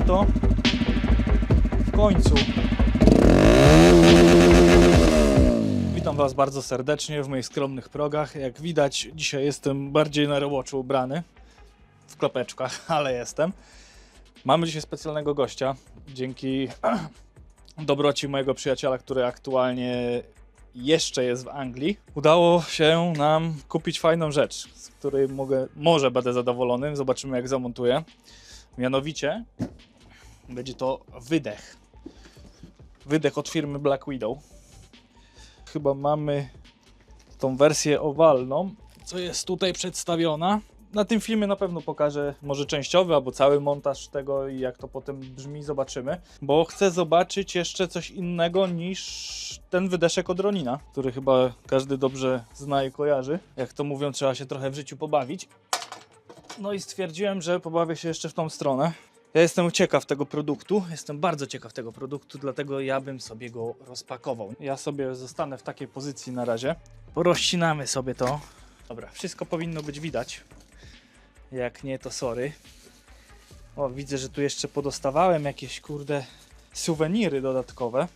To. W końcu. Witam Was bardzo serdecznie w moich skromnych progach. Jak widać, dzisiaj jestem bardziej na roboczo ubrany. W klapeczkach, ale jestem. Mamy dzisiaj specjalnego gościa. Dzięki dobroci mojego przyjaciela, który aktualnie jeszcze jest w Anglii, udało się nam kupić fajną rzecz, z której mogę, może będę zadowolony. Zobaczymy, jak zamontuję. Mianowicie będzie to wydech. Wydech od firmy Black Widow. Chyba mamy tą wersję owalną, co jest tutaj przedstawiona. Na tym filmie na pewno pokażę może częściowy albo cały montaż tego i jak to potem brzmi, zobaczymy. Bo chcę zobaczyć jeszcze coś innego niż ten wydeszek od Ronina, który chyba każdy dobrze zna i kojarzy. Jak to mówią, trzeba się trochę w życiu pobawić. No i stwierdziłem, że pobawię się jeszcze w tą stronę. Ja jestem ciekaw tego produktu, jestem bardzo ciekaw tego produktu, dlatego ja bym sobie go rozpakował. Ja sobie zostanę w takiej pozycji na razie. Porozcinamy sobie to. Dobra, wszystko powinno być widać. Jak nie, to sorry. O, widzę, że tu jeszcze podostawałem jakieś kurde suweniry dodatkowe.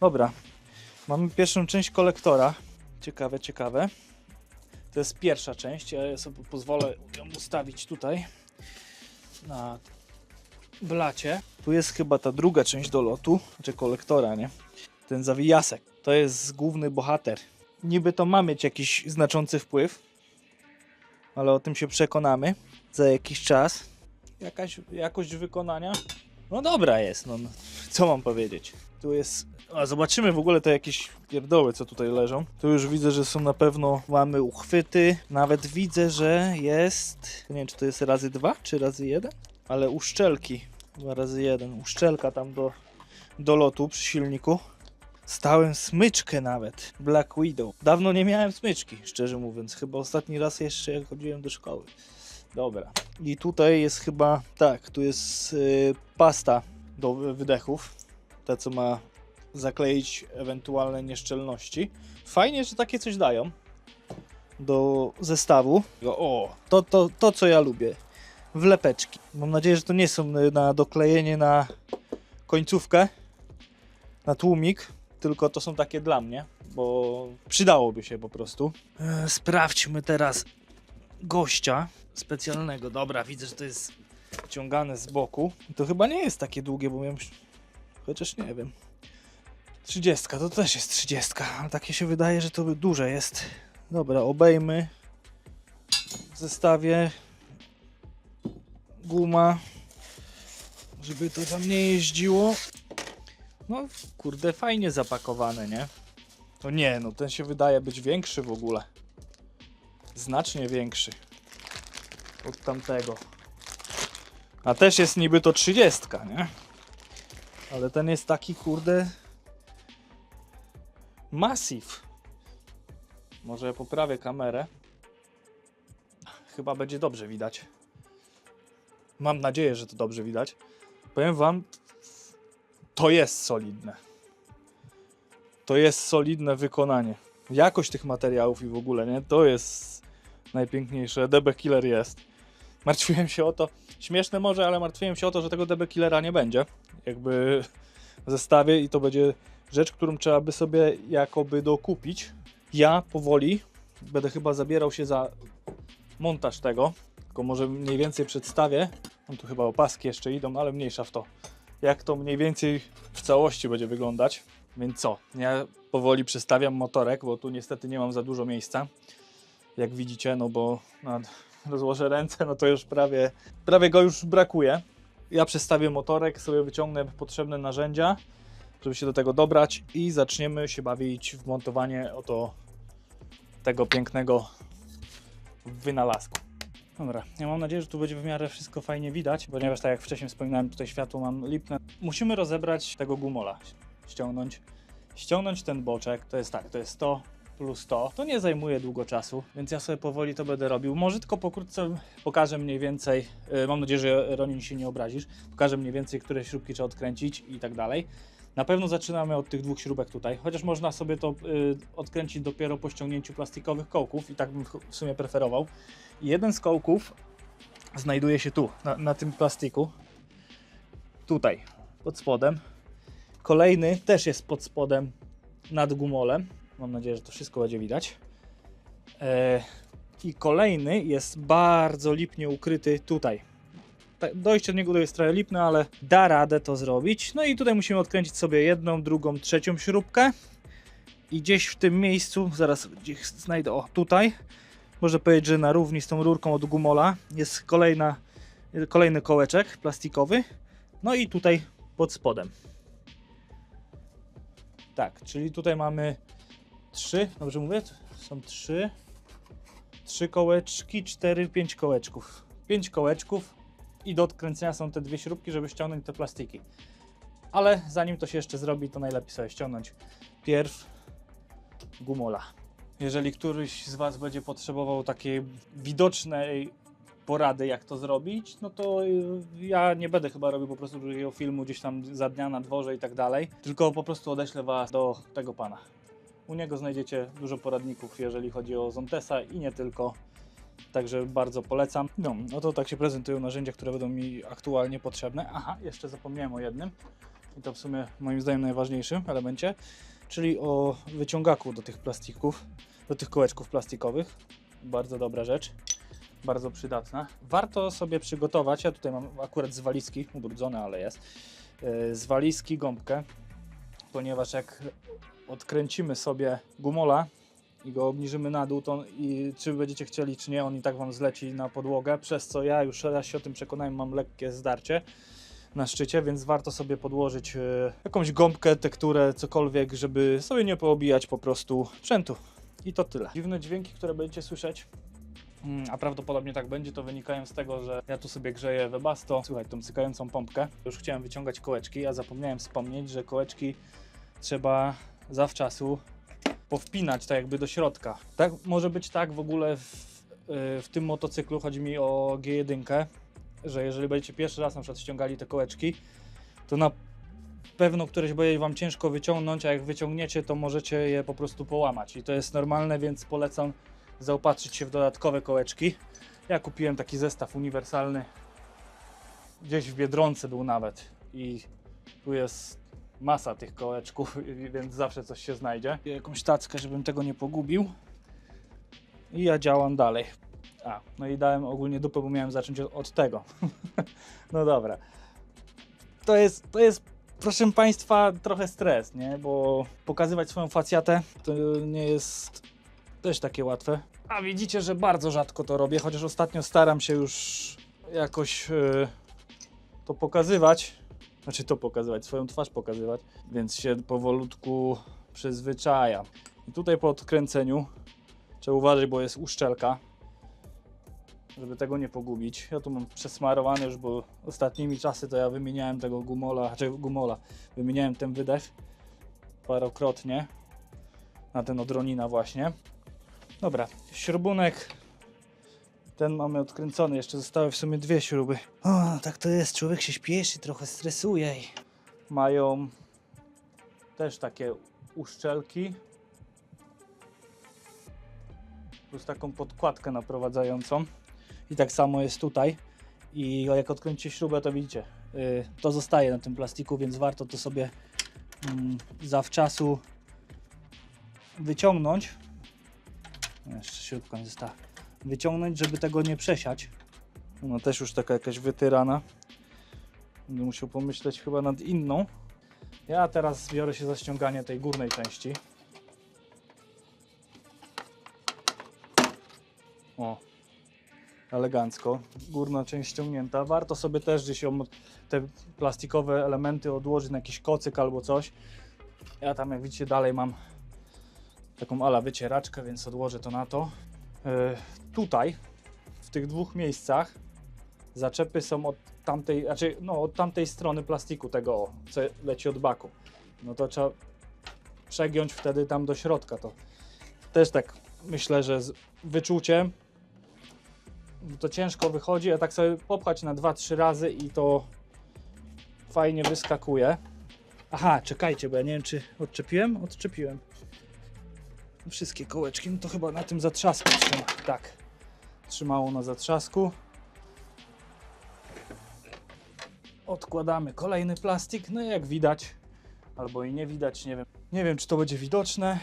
Dobra, mamy pierwszą część kolektora. Ciekawe, ciekawe. To jest pierwsza część. Ja sobie pozwolę ją ustawić tutaj na blacie. Tu jest chyba ta druga część do lotu, czy kolektora, nie? Ten zawijasek. To jest główny bohater. Niby to ma mieć jakiś znaczący wpływ, ale o tym się przekonamy za jakiś czas. Jakaś jakość wykonania? No dobra jest, no no, co mam powiedzieć. Tu jest. A zobaczymy w ogóle te jakieś pierdoły, co tutaj leżą. Tu już widzę, że są na pewno mamy uchwyty. Nawet widzę, że jest. Nie wiem, czy to jest razy dwa, czy razy jeden, ale uszczelki. Dwa razy jeden. Uszczelka tam do, do lotu przy silniku. Stałem smyczkę nawet. Black Widow. Dawno nie miałem smyczki, szczerze mówiąc. Chyba ostatni raz jeszcze jak chodziłem do szkoły. Dobra. I tutaj jest chyba, tak, tu jest y, pasta do wy- wydechów. Ta, co ma zakleić ewentualne nieszczelności. Fajnie, że takie coś dają do zestawu. O, to, to, to co ja lubię. Wlepeczki. Mam nadzieję, że to nie są na doklejenie na końcówkę, na tłumik, tylko to są takie dla mnie, bo przydałoby się po prostu. E, sprawdźmy teraz gościa specjalnego. Dobra, widzę, że to jest ciągane z boku. To chyba nie jest takie długie, bo miałem... Chociaż nie wiem. 30, to też jest 30, ale takie się wydaje, że to duże jest. Dobra, obejmy. W zestawie guma, żeby to tam nie jeździło. No, kurde, fajnie zapakowane, nie? To nie, no ten się wydaje być większy w ogóle. Znacznie większy od tamtego. A też jest niby to 30, nie? Ale ten jest taki, kurde. Massive. Może poprawię kamerę. Chyba będzie dobrze widać. Mam nadzieję, że to dobrze widać. Powiem wam, to jest solidne. To jest solidne wykonanie. Jakość tych materiałów i w ogóle, nie? To jest najpiękniejsze. DB Killer jest. Martwiłem się o to, śmieszne może, ale martwiłem się o to, że tego DB Killera nie będzie. Jakby w zestawie i to będzie rzecz, którą trzeba by sobie jakoby dokupić. Ja powoli będę chyba zabierał się za montaż tego, tylko może mniej więcej przedstawię. No tu chyba opaski jeszcze idą, ale mniejsza w to. Jak to mniej więcej w całości będzie wyglądać. Więc co? Ja powoli przestawiam motorek, bo tu niestety nie mam za dużo miejsca. Jak widzicie, no bo no, rozłożę ręce, no to już prawie, prawie go już brakuje. Ja przestawię motorek, sobie wyciągnę potrzebne narzędzia, żeby się do tego dobrać i zaczniemy się bawić w montowanie oto tego pięknego wynalazku. Dobra, ja mam nadzieję, że tu będzie w miarę wszystko fajnie widać, ponieważ tak jak wcześniej wspominałem, tutaj światło mam lipne. Musimy rozebrać tego gumola, ściągnąć. Ściągnąć ten boczek, to jest tak, to jest 100 plus 100. To nie zajmuje długo czasu, więc ja sobie powoli to będę robił. Może tylko pokrótce pokażę mniej więcej, yy, mam nadzieję, że Ronin się nie obrazisz, pokażę mniej więcej, które śrubki trzeba odkręcić i tak dalej. Na pewno zaczynamy od tych dwóch śrubek tutaj, chociaż można sobie to yy, odkręcić dopiero po ściągnięciu plastikowych kołków i tak bym w sumie preferował. Jeden z kołków znajduje się tu, na, na tym plastiku. tutaj, pod spodem. Kolejny też jest pod spodem nad gumolem. Mam nadzieję, że to wszystko będzie widać. E, I kolejny jest bardzo lipnie ukryty tutaj. Tak, Dojście do niego to jest trochę lipne, ale da radę to zrobić. No i tutaj musimy odkręcić sobie jedną, drugą, trzecią śrubkę. I gdzieś w tym miejscu, zaraz gdzieś znajdę, o tutaj, można powiedzieć, że na równi z tą rurką od gumola jest kolejna, kolejny kołeczek plastikowy. No i tutaj pod spodem. Tak, czyli tutaj mamy trzy, dobrze mówię? Są trzy, trzy kołeczki, cztery, pięć kołeczków. Pięć kołeczków i do odkręcenia są te dwie śrubki, żeby ściągnąć te plastiki. Ale zanim to się jeszcze zrobi, to najlepiej sobie ściągnąć pierw gumola. Jeżeli któryś z Was będzie potrzebował takiej widocznej porady, jak to zrobić, no to y, ja nie będę chyba robił po prostu drugiego filmu gdzieś tam za dnia na dworze i tak dalej, tylko po prostu odeślę Was do tego pana. U niego znajdziecie dużo poradników, jeżeli chodzi o Zontesa i nie tylko. Także bardzo polecam. No, no to tak się prezentują narzędzia, które będą mi aktualnie potrzebne. Aha, jeszcze zapomniałem o jednym. I to w sumie moim zdaniem najważniejszym elemencie, czyli o wyciągaku do tych plastików, do tych kołeczków plastikowych. Bardzo dobra rzecz, bardzo przydatna. Warto sobie przygotować, ja tutaj mam akurat z walizki, ubrudzone, ale jest, yy, z walizki gąbkę, ponieważ jak odkręcimy sobie gumola i go obniżymy na dół, to i czy będziecie chcieli, czy nie, on i tak Wam zleci na podłogę, przez co ja już raz się o tym przekonałem, mam lekkie zdarcie na szczycie, więc warto sobie podłożyć e, jakąś gąbkę, tekturę, cokolwiek, żeby sobie nie poobijać po prostu sprzętu. I to tyle. Dziwne dźwięki, które będziecie słyszeć, mm, a prawdopodobnie tak będzie, to wynikają z tego, że ja tu sobie grzeję Webasto, słuchaj, tą cykającą pompkę. Już chciałem wyciągać kołeczki, a zapomniałem wspomnieć, że kołeczki trzeba zawczasu powpinać tak jakby do środka. Tak może być tak w ogóle w, y, w tym motocyklu, chodzi mi o G1, że jeżeli będziecie pierwszy raz na przykład ściągali te kołeczki, to na pewno któreś będzie Wam ciężko wyciągnąć, a jak wyciągniecie, to możecie je po prostu połamać. I to jest normalne, więc polecam zaopatrzyć się w dodatkowe kołeczki. Ja kupiłem taki zestaw uniwersalny, gdzieś w Biedronce był nawet i tu jest masa tych kołeczków, więc zawsze coś się znajdzie. Jakąś tackę, żebym tego nie pogubił. I ja działam dalej. A, no i dałem ogólnie dupę, bo miałem zacząć od, tego. no dobra. To jest, to jest, proszę Państwa, trochę stres, nie? Bo pokazywać swoją facjatę to nie jest też takie łatwe. A widzicie, że bardzo rzadko to robię, chociaż ostatnio staram się już jakoś yy, to pokazywać. Znaczy to pokazywać, swoją twarz pokazywać, więc się powolutku przyzwyczajam. I tutaj po odkręceniu trzeba uważać, bo jest uszczelka, żeby tego nie pogubić. Ja tu mam przesmarowany już, bo ostatnimi czasy to ja wymieniałem tego gumola, znaczy gumola, wymieniałem ten wydech parokrotnie na ten odronina właśnie. Dobra, śrubunek ten mamy odkręcony, jeszcze zostały w sumie dwie śruby. O, tak to jest, człowiek się śpieszy, trochę stresuje. Mają też takie uszczelki. Plus taką podkładkę naprowadzającą. I tak samo jest tutaj. I jak odkręcicie śrubę, to widzicie, yy, to zostaje na tym plastiku, więc warto to sobie mm, zawczasu wyciągnąć. Jeszcze śrubka nie została wyciągnąć, żeby tego nie przesiać. Ona też już taka jakaś wytyrana. Będę musiał pomyśleć chyba nad inną. Ja teraz biorę się za ściąganie tej górnej części. O, elegancko. Górna część ściągnięta. Warto sobie też gdzieś te plastikowe elementy odłożyć na jakiś kocyk albo coś. Ja tam jak widzicie dalej mam taką ala wycieraczkę, więc odłożę to na to. E, tutaj, w tych dwóch miejscach, zaczepy są od tamtej, znaczy, no, od tamtej strony plastiku tego, co leci od baku. No to trzeba przegiąć wtedy tam do środka. To też tak myślę, że z wyczuciem to ciężko wychodzi, a tak sobie popchać na 2-3 razy i to fajnie wyskakuje. Aha, czekajcie, bo ja nie wiem, czy odczepiłem? Odczepiłem wszystkie kołeczki, no to chyba na tym zatrzasku trzyma. Tak, trzymało na zatrzasku. Odkładamy kolejny plastik. No i jak widać, albo i nie widać, nie wiem. Nie wiem, czy to będzie widoczne,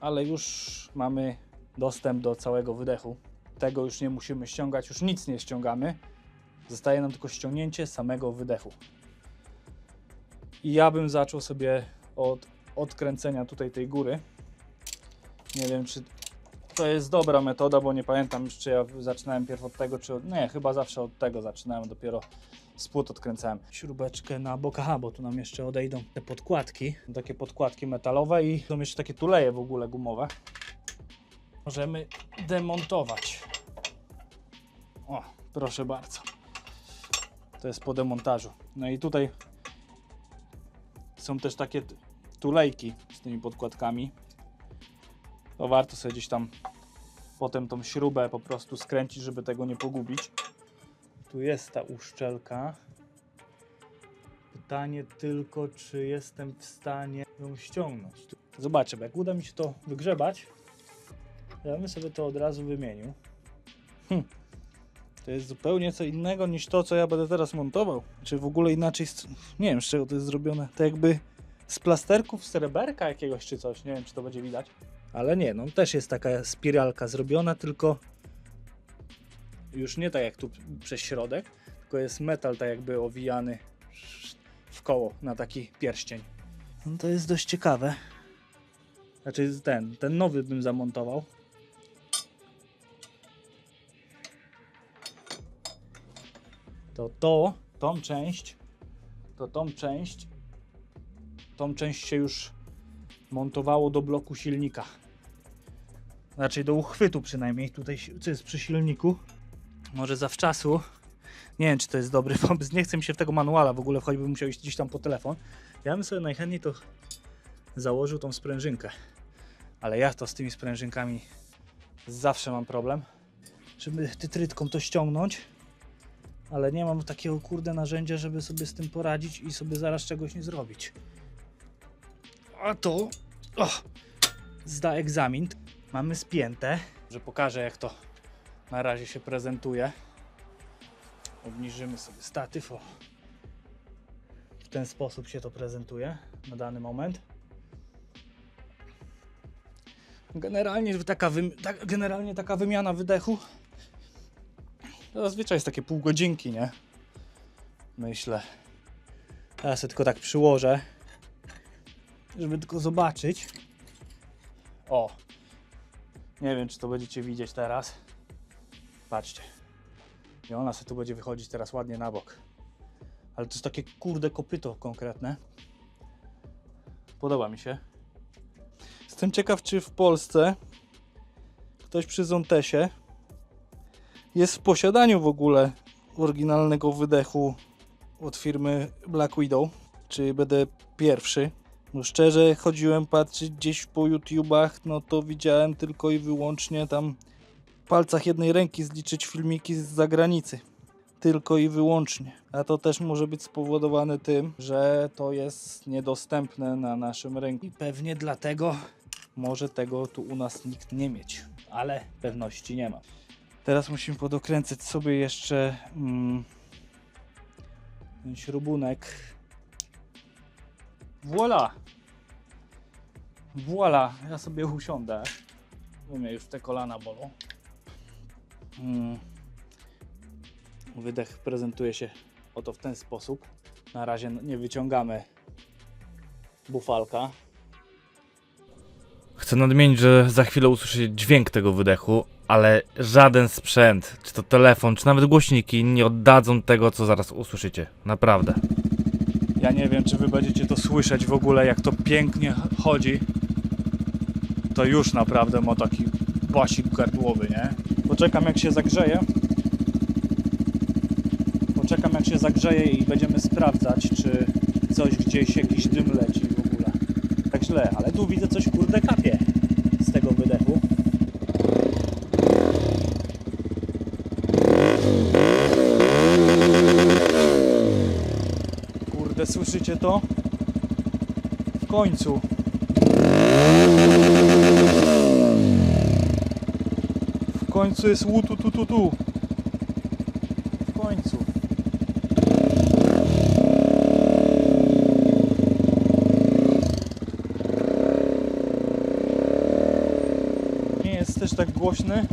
ale już mamy dostęp do całego wydechu. Tego już nie musimy ściągać, już nic nie ściągamy. Zostaje nam tylko ściągnięcie samego wydechu. I ja bym zaczął sobie od odkręcenia tutaj tej góry. Nie wiem, czy to jest dobra metoda, bo nie pamiętam już, czy ja zaczynałem pierw od tego, czy. Nie, chyba zawsze od tego zaczynałem, dopiero spód odkręcałem. Śrubeczkę na bokach, bo tu nam jeszcze odejdą te podkładki, takie podkładki metalowe i są jeszcze takie tuleje w ogóle gumowe. Możemy demontować. O, proszę bardzo. To jest po demontażu. No i tutaj są też takie tulejki z tymi podkładkami. To warto sobie gdzieś tam potem tą śrubę po prostu skręcić, żeby tego nie pogubić. Tu jest ta uszczelka. Pytanie tylko, czy jestem w stanie ją ściągnąć. Zobaczę, bo jak uda mi się to wygrzebać, ja bym sobie to od razu wymienił. Hm. To jest zupełnie co innego niż to, co ja będę teraz montował. Czy w ogóle inaczej, nie wiem z czego to jest zrobione. To jakby z plasterków sreberka jakiegoś czy coś, nie wiem czy to będzie widać. Ale nie, no też jest taka spiralka zrobiona, tylko już nie tak jak tu przez środek, tylko jest metal tak jakby owijany w koło na taki pierścień. No to jest dość ciekawe. Znaczy ten, ten nowy bym zamontował. To to, tą część, to tą część, tą część się już montowało do bloku silnika. Raczej do uchwytu przynajmniej, tutaj co jest przy silniku. Może zawczasu. Nie wiem, czy to jest dobry pomysł. Nie chcę mi się w tego manuala w ogóle wchodzić, bym musiał iść gdzieś tam po telefon. Ja bym sobie najchętniej to założył tą sprężynkę. Ale ja to z tymi sprężynkami zawsze mam problem, żeby tytrytką to ściągnąć. Ale nie mam takiego kurde narzędzia, żeby sobie z tym poradzić i sobie zaraz czegoś nie zrobić. A to och, zda egzamin. Mamy spięte, że pokażę jak to na razie się prezentuje. Obniżymy sobie statyw. O. W ten sposób się to prezentuje na dany moment. Generalnie taka, tak, generalnie taka wymiana wydechu zazwyczaj jest takie pół godzinki, nie? Myślę. Ja tylko tak przyłożę, żeby tylko zobaczyć. O! Nie wiem, czy to będziecie widzieć teraz. Patrzcie. I ona sobie tu będzie wychodzić teraz ładnie na bok. Ale to jest takie kurde kopyto konkretne. Podoba mi się. Jestem ciekaw, czy w Polsce ktoś przy Zontesie jest w posiadaniu w ogóle oryginalnego wydechu od firmy Black Widow. Czy będę pierwszy? No szczerze, chodziłem patrzeć gdzieś po YouTubach, no to widziałem tylko i wyłącznie tam w palcach jednej ręki zliczyć filmiki z zagranicy. Tylko i wyłącznie. A to też może być spowodowane tym, że to jest niedostępne na naszym rynku. I pewnie dlatego może tego tu u nas nikt nie mieć. Ale pewności nie ma. Teraz musimy podokręcać sobie jeszcze mm, ten śrubunek. Voila! Voila! Ja sobie usiądę. Bo mnie już te kolana bolą. Mm. Wydech prezentuje się oto w ten sposób. Na razie nie wyciągamy bufalka. Chcę nadmienić, że za chwilę usłyszycie dźwięk tego wydechu, ale żaden sprzęt, czy to telefon, czy nawet głośniki nie oddadzą tego, co zaraz usłyszycie. Naprawdę. Ja nie wiem, czy wy będziecie to słyszeć w ogóle, jak to pięknie chodzi. To już naprawdę ma taki basik gardłowy, nie? Poczekam jak się zagrzeje. Poczekam jak się zagrzeje i będziemy sprawdzać, czy coś gdzieś, jakiś dym leci w ogóle. Tak źle, ale tu widzę coś kurde kapie słyszycie to? W końcu. W końcu jest łutu tu tu tu. W końcu. Nie jest też tak głośny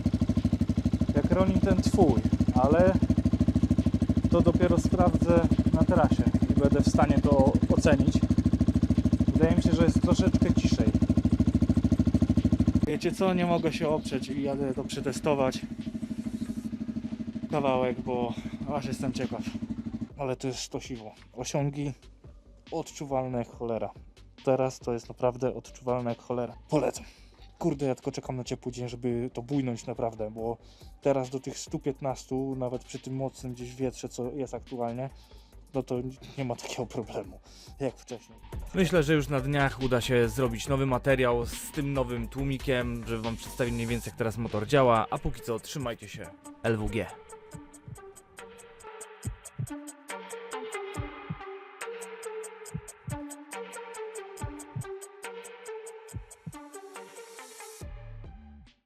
jak rolin ten twój, ale to dopiero sprawdzę na trasie będę w stanie to ocenić. Wydaje mi się, że jest troszeczkę ciszej. Wiecie co, nie mogę się oprzeć i jadę to przetestować kawałek, bo aż jestem ciekaw. Ale to jest to siwo. Osiągi odczuwalne jak cholera. Teraz to jest naprawdę odczuwalne jak cholera. Polecam. Kurde, ja tylko czekam na ciepły dzień, żeby to bujnąć naprawdę, bo teraz do tych 115, nawet przy tym mocnym gdzieś wietrze, co jest aktualnie, no to nie ma takiego problemu jak wcześniej. Myślę, że już na dniach uda się zrobić nowy materiał z tym nowym tłumikiem, żeby wam przedstawić mniej więcej jak teraz motor działa, a póki co trzymajcie się. LWG.